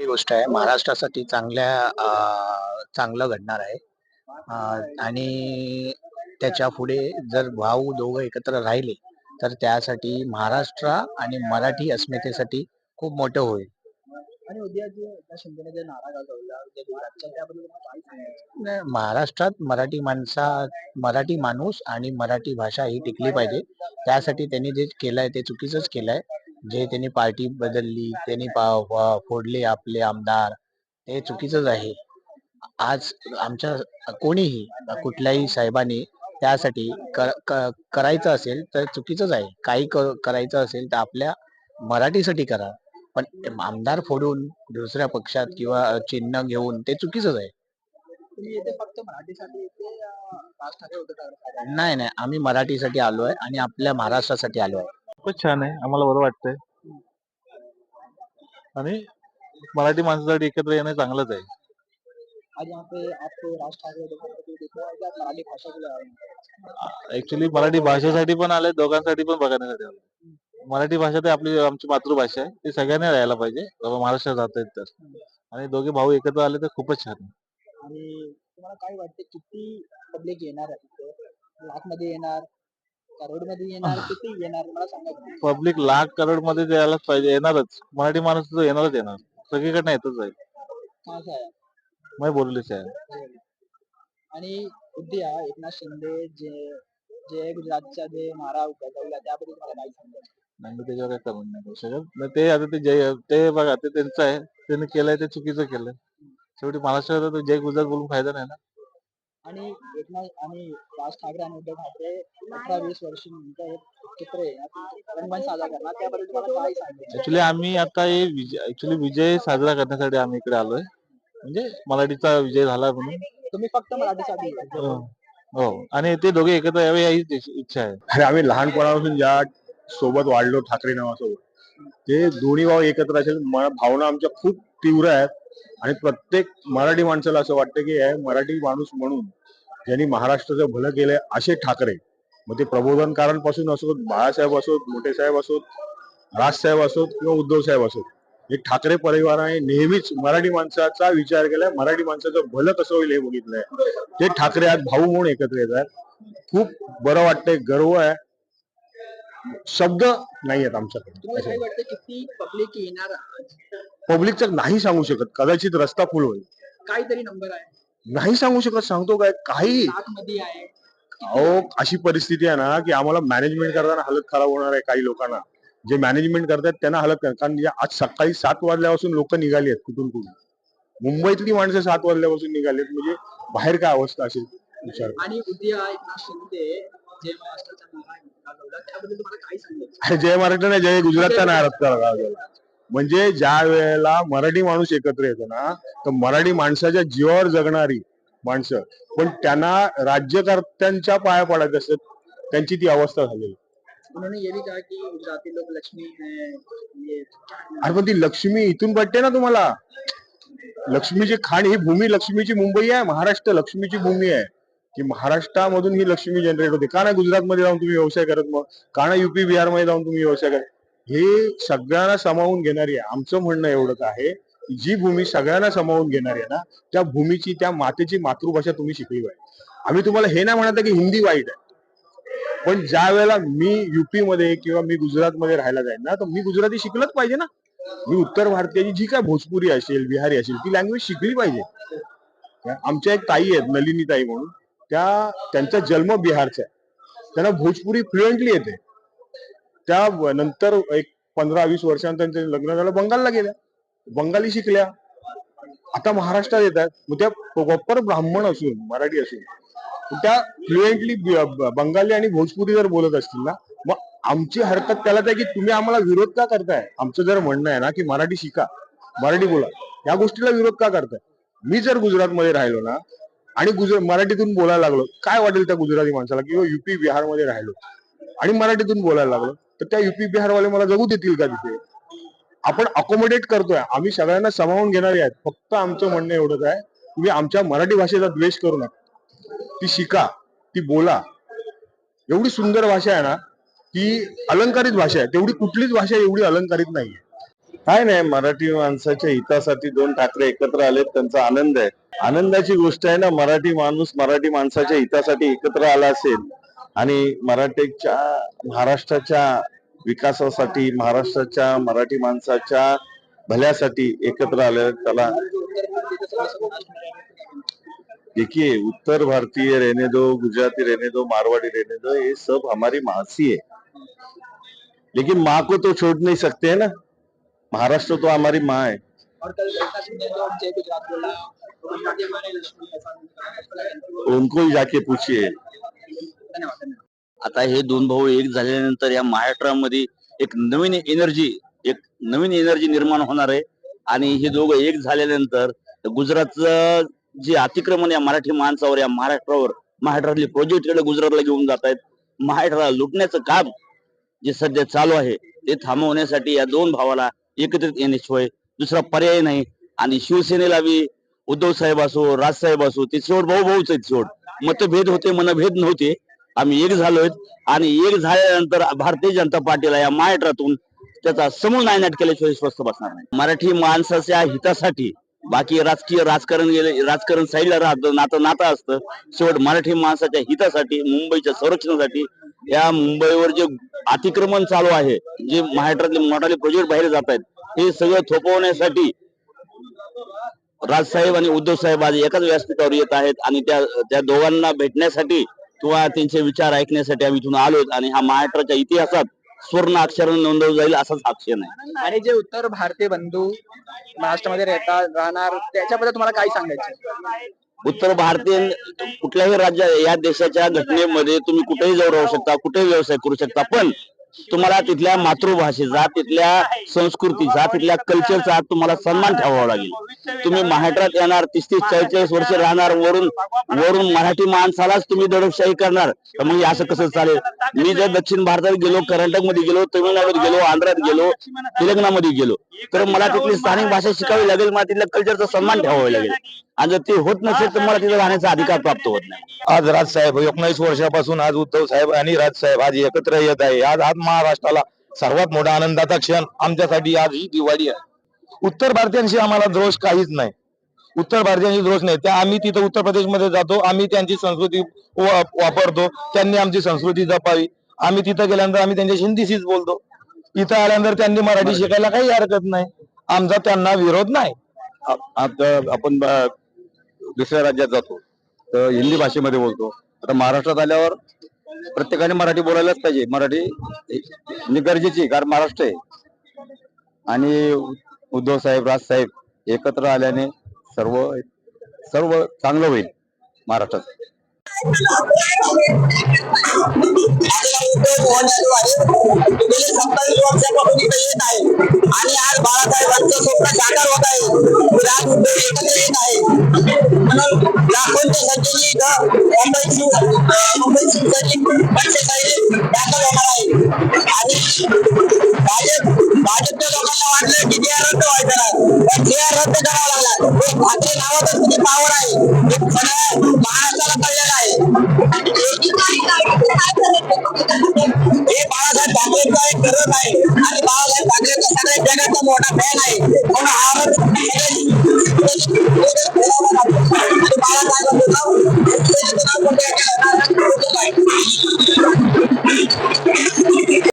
ही गोष्ट आहे. महाराष्ट्रासाठी चांगल्या चांगलं घडणार आहे. आणि त्याच्या पुढे जर भाऊ दोघं एकत्र राहिले तर त्यासाठी महाराष्ट्र आणि मराठी अस्मितेसाठी खूप मोठं होईल. आणि उद्या जे नारा महाराष्ट्रात मराठी माणसा मराठी माणूस आणि मराठी भाषा ही टिकली पाहिजे. त्यासाठी त्यांनी जे केलंय ते चुकीचंच केलंय. जे त्यांनी पार्टी बदलली त्यांनी फोडले आपले आमदार ते चुकीचंच आहे. आज आमच्या कोणीही कुठल्याही साहेबांनी त्यासाठी कर- करायचं असेल तर चुकीचंच आहे. काही करायचं असेल तर आपल्या मराठीसाठी करा. पण आमदार फोडून दुसऱ्या पक्षात किंवा चिन्ह घेऊन ते चुकीचंच आहे. नाही नाही. आम्ही मराठीसाठी आलो आहे आणि आपल्या महाराष्ट्रासाठी आलो आहे खूपच छान आहे. आम्हाला बरं वाटतंय. आणि मराठी माणसासाठी एकत्र येणं चांगलंच आहे. आज यहाँ पे आपको राज ठाकरे मराठी भाषा ऍक्च्युली मराठी भाषेसाठी पण आले दोघांसाठी पण बघण्यासाठी आले मराठी भाषा ते आपली आमची मातृभाषा आहे ती सगळ्यांनी राहायला पाहिजे. बाबा महाराष्ट्रात राहत तर. आणि दोघे भाऊ एकत्र आले तर खूपच छान आहे. आणि तुम्हाला काय वाटते किती पब्लिक येणार आहे तिथे? लाखमध्ये येणार? करोडमध्ये येणार किती येणार मला सांगा. पब्लिक लाख करोडमध्ये यायलाच पाहिजे येणारच. मराठी माणूस तर येणारच येणार. सगळीकडनं येतच आहे. से आया मी बोललेच आहे आणि उद्या एकनाथ शिंदे जे जे गुजरातच्या जे मारा गाजवला त्याबद्दल तुम्हाला काय सांगायचं नाही मी त्याच्यावर काही करून नाही करू शकत. नाही ते आता ते जय ते बघा ते त्यांचं आहे. त्यांनी केलंय ते चुकीचं केलंय. शेवटी महाराष्ट्रात आता जय गुजरात बोलून फायदा नाही ना. आणि एकनाथ आणि राज ठाकरे आणि उद्धव ठाकरे अठरा वीस वर्ष नंतर एकत्र येणार रंगमंच साजरा करणार त्याबद्दल तुम्हाला काय सांगायचं ऍक्च्युली आम्ही आता हे विजय ऍक्च्युली विजय साजरा करण्यासाठी आम्ही इकडे आलोय. म्हणजे मराठीचा विजय झाला म्हणून. तुम्ही फक्त मराठीसाठी हो हो. आणि ते दोघे एकत्र यावे हीच इच्छा आहे. अरे आम्ही लहानपणापासून ज्या सोबत वाढलो ठाकरे नावासोबत ते दोन्ही भाऊ एकत्र असेल भावना आमच्या खूप तीव्र आहेत. आणि प्रत्येक मराठी माणसाला असं वाटतं की मराठी माणूस म्हणून ज्यांनी महाराष्ट्राचं भलं केलंय असे ठाकरे. मग ते प्रबोधनकारांपासून असोत बाळासाहेब असोत मोठे साहेब असोत राजसाहेब असोत किंवा उद्धव साहेब असोत. हे ठाकरे परिवाराने नेहमीच मराठी माणसाचा विचार केलाय मराठी माणसाचं भलं कसं होईल हे बघितलंय. ते ठाकरे आज भाऊ म्हणून एकत्र येत खूप बरं वाटतंय गर्व आहे. शब्द नाही आहेत आमच्याकडे पब्लिकचं नाही सांगू शकत. कदाचित रस्ता फुल होईल. काहीतरी नंबर आहे. नाही सांगू शकत सांगतो काय? काही. लाखमध्ये आहे. अहो अशी परिस्थिती आहे ना की आम्हाला मॅनेजमेंट करताना हालत खराब होणार आहे काही लोकांना. जे मॅनेजमेंट करतात त्यांना हालत खराब कारण आज सकाळी सात वाजल्यापासून लोक निघाली आहेत कुठून कुठून. मुंबईतली माणसं सात वाजल्यापासून निघाली आहेत म्हणजे बाहेर काय अवस्था असेल? विचार करा. आणि उद्या एकनाथ शिंदे जे महाराष्ट्राचा नारा त्याबद्दल तुम्हाला काय जय महाराष्ट्र नाही जय गुजरातचा लागला. म्हणजे ज्या वेळेला मराठी माणूस एकत्र येतो ना तर मराठी माणसाच्या जीवावर जगणारी माणसं. पण त्यांना राज्यकर्त्यांच्या पाया पडायचं असत त्यांची ती अवस्था झालेली. है अरे पण ती लक्ष्मी इथून पडते ना तुम्हाला? लक्ष्मीची खाण ही भूमी लक्ष्मीची मुंबई आहे महाराष्ट्र लक्ष्मीची भूमी आहे. की महाराष्ट्रामधून ही लक्ष्मी जनरेट होते. का नाही गुजरातमध्ये जाऊन तुम्ही व्यवसाय करत मग? का नाही युपी बिहारमध्ये जाऊन तुम्ही व्यवसाय करत? हे सगळ्यांना सामावून घेणारी आहे. आमचं म्हणणं एवढंच आहे जी भूमी सगळ्यांना सामावून घेणारी आहे ना त्या भूमीची त्या मातेची मातृभाषा तुम्ही शिकली पाहिजे. आम्ही तुम्हाला हे नाही म्हणत की हिंदी वाईट आहे. पण ज्या वेळेला मी युपी मध्ये किंवा मी गुजरातमध्ये राहायला जाईन ना तर मी गुजराती शिकलंच पाहिजे ना. मी उत्तर भारतीयाची जी काय भोजपुरी असेल बिहारी असेल ती लँग्वेज शिकली पाहिजे. आमच्या एक ताई आहेत नलिनी ताई म्हणून. त्या त्यांचा जन्म बिहारचा आहे. त्यांना भोजपुरी फ्लुएंटली येते. त्या नंतर एक पंधरा वीस वर्षानंतर त्यांचं लग्न झालं बंगालला गेल्या. बंगाली शिकल्या. आता महाराष्ट्रात येतात मग त्या प्रॉपर ब्राह्मण असून मराठी असून त्या फ्लुएंटली बंगाली आणि भोजपुरी जर बोलत असतील ना मग आमची हरकत त्याला आहे की तुम्ही आम्हाला विरोध का करताय? आमचं जर म्हणणं आहे ना की मराठी शिका मराठी बोला या गोष्टीला विरोध का करताय? मी जर गुजरातमध्ये राहिलो ना आणि गुजरात मराठीतून बोलायला लागलो काय वाटेल त्या गुजराती माणसाला? किंवा युपी बिहारमध्ये राहिलो आणि मराठीतून बोलायला लागलो तर त्या युपी बिहारवाले मला जगू देतील का तिथे? आपण अकोमोडेट करतोय. आम्ही सगळ्यांना सामावून घेणारे आहेत. फक्त आमचं म्हणणं एवढंच आहे. तुम्ही आमच्या मराठी भाषेचा द्वेष करू नका. ती शिका ती बोला. एवढी सुंदर भाषा आहे ना ती अलंकारित भाषा आहे. तेवढी कुठलीच भाषा एवढी अलंकारित नाहीये. काय नाही मराठी माणसाच्या हितासाठी दोन ठाकरे एकत्र आलेत त्यांचा आनंद आहे. आनंदाची गोष्ट आहे ना मराठी माणूस मराठी माणसाच्या हितासाठी एकत्र आला असेल आणि मराठेच्या महाराष्ट्राच्या विकासासाठी महाराष्ट्राच्या मराठी माणसाच्या भल्यासाठी एकत्र आले त्याला देखिए उत्तर भारतीय रहने दो गुजराती रहने दो मारवाड़ी रहने दो ये सब हमारी मासी है। लेकिन माँ को तो छोड़ नहीं सकते है ना। महाराष्ट्र तो हमारी माँ है। उनको ही जाके पूछिए। आता हे दोन भाऊ एक झाल्यानंतर या महाराष्ट्रामध्ये एक नवीन एनर्जी एक नवीन एनर्जी निर्माण होणार आहे. आणि हे दोघं एक झाल्यानंतर गुजरातचं जे अतिक्रमण या मराठी माणसावर या महाराष्ट्रावर महाराष्ट्रातले प्रोजेक्ट गुजरातला घेऊन जात आहेत. महाराष्ट्राला लुटण्याचं काम जे सध्या चालू आहे ते थांबवण्यासाठी या दोन भावाला एकत्रित येण्याशिवाय दुसरा पर्याय नाही. आणि शिवसेनेला बी उद्धव साहेब असो राजसाहेब असो ते शेवट भाऊ भाऊच आहेत शेवट. मतभेद होते मनभेद नव्हते. आम्ही एक झालोय आणि एक झाल्यानंतर भारतीय जनता पार्टीला या महाराष्ट्रातून त्याचा समूळ नायनाट केल्याशिवाय स्वस्त बसणार नाही. मराठी माणसाच्या हितासाठी बाकी राजकीय राजकारण गेले राजकारण साईडला राहतं नातं नातं असतं. शेवट मराठी माणसाच्या हितासाठी मुंबईच्या संरक्षणासाठी या मुंबईवर जे अतिक्रमण चालू आहे जे महाराष्ट्रातले मोठाले प्रोजेक्ट बाहेर जात आहेत हे सगळं थोपवण्यासाठी राजसाहेब आणि उद्धव साहेब आज एकाच व्यासपीठावर येत आहेत आणि त्या त्या दोघांना भेटण्यासाठी किंवा त्यांचे विचार ऐकण्यासाठी आम्ही इथून आलो आणि हा महाराष्ट्राच्या इतिहासात स्वर्ण अक्षराने नोंदवलं जाईल असाच अक्षर आहे आणि जे उत्तर भारतीय बंधू महाराष्ट्रामध्ये राहतात राहणार त्याच्याबद्दल तुम्हाला काय सांगायचं? उत्तर भारतीय कुठल्याही राज्या या देशाच्या घटनेमध्ये तुम्ही कुठेही जाऊ राहू शकता कुठेही व्यवसाय करू शकता. पण तुम्हाला तिथल्या मातृभाषेचा तिथल्या संस्कृतीचा तिथल्या कल्चरचा तुम्हाला सन्मान ठेवावा लागेल. तुम्ही महाराष्ट्रात येणार तीस तीस चाळीस वर्ष राहणार वरून वरून मराठी माणसालाच तुम्ही दडपशाही करणार. तर मग असं कसं चालेल? मी जर दक्षिण भारतात गेलो कर्नाटकमध्ये गेलो तमिळनाडूत गेलो आंध्रात गेलो तेलंगणामध्ये गेलो तर मला तिथली स्थानिक भाषा शिकावी लागेल मला तिथल्या कल्चरचा सन्मान ठेवावा लागेल. आणि जर ते होत नसेल तर मला तिथे राहण्याचा अधिकार प्राप्त होत नाही. आज राजसाहेब एकोणीस वर्षापासून आज उद्धव साहेब आणि राजसाहेब आज एकत्र येत आहे. आज आज महाराष्ट्राला सर्वात मोठा आनंदाचा क्षण आमच्यासाठी आज ही दिवाळी आहे. उत्तर भारतीयांशी आम्हाला दोष काहीच नाही. उत्तर भारतीयांशी दोष नाही. त्या आम्ही तिथं उत्तर प्रदेशमध्ये जातो आम्ही त्यांची संस्कृती वापरतो त्यांनी आमची संस्कृती जपावी. आम्ही तिथं गेल्यानंतर आम्ही त्यांच्याशी हिंदीशीच बोलतो. इथं आल्यानंतर त्यांनी मराठी शिकायला काही हरकत नाही. आमचा त्यांना विरोध नाही. आता आपण दुसऱ्या राज्यात जातो. तर हिंदी भाषेमध्ये बोलतो. आता महाराष्ट्रात आल्यावर प्रत्येकाने मराठी बोलायलाच पाहिजे. मराठी म्हणजे गरजेची आहे, कारण महाराष्ट्र आहे. आणि उद्धव साहेब राज साहेब एकत्र आल्याने सर्व सर्व चांगलं होईल महाराष्ट्रात. सत्तावीस वर्षापासून इथे येत आहे आणि आज बाळासाहेबांचं स्वप्न साकार होत आहे विराट उद्योग एकत्र येत आहे म्हणून लाखोंच्या संख्येने इथं मुंबईची मुंबई शिवसैनिक दाखल होणार आहे आणि भाजप भाजपच्या लोकांना वाटलं की जे रद्द व्हायचं नाही. पण जे रद्द करावा लागला. एक ठाकरे नावातच हे बाळासाहेब ठाकरेंचा एक गरज आहे आणि बाळासाहेब ठाकरे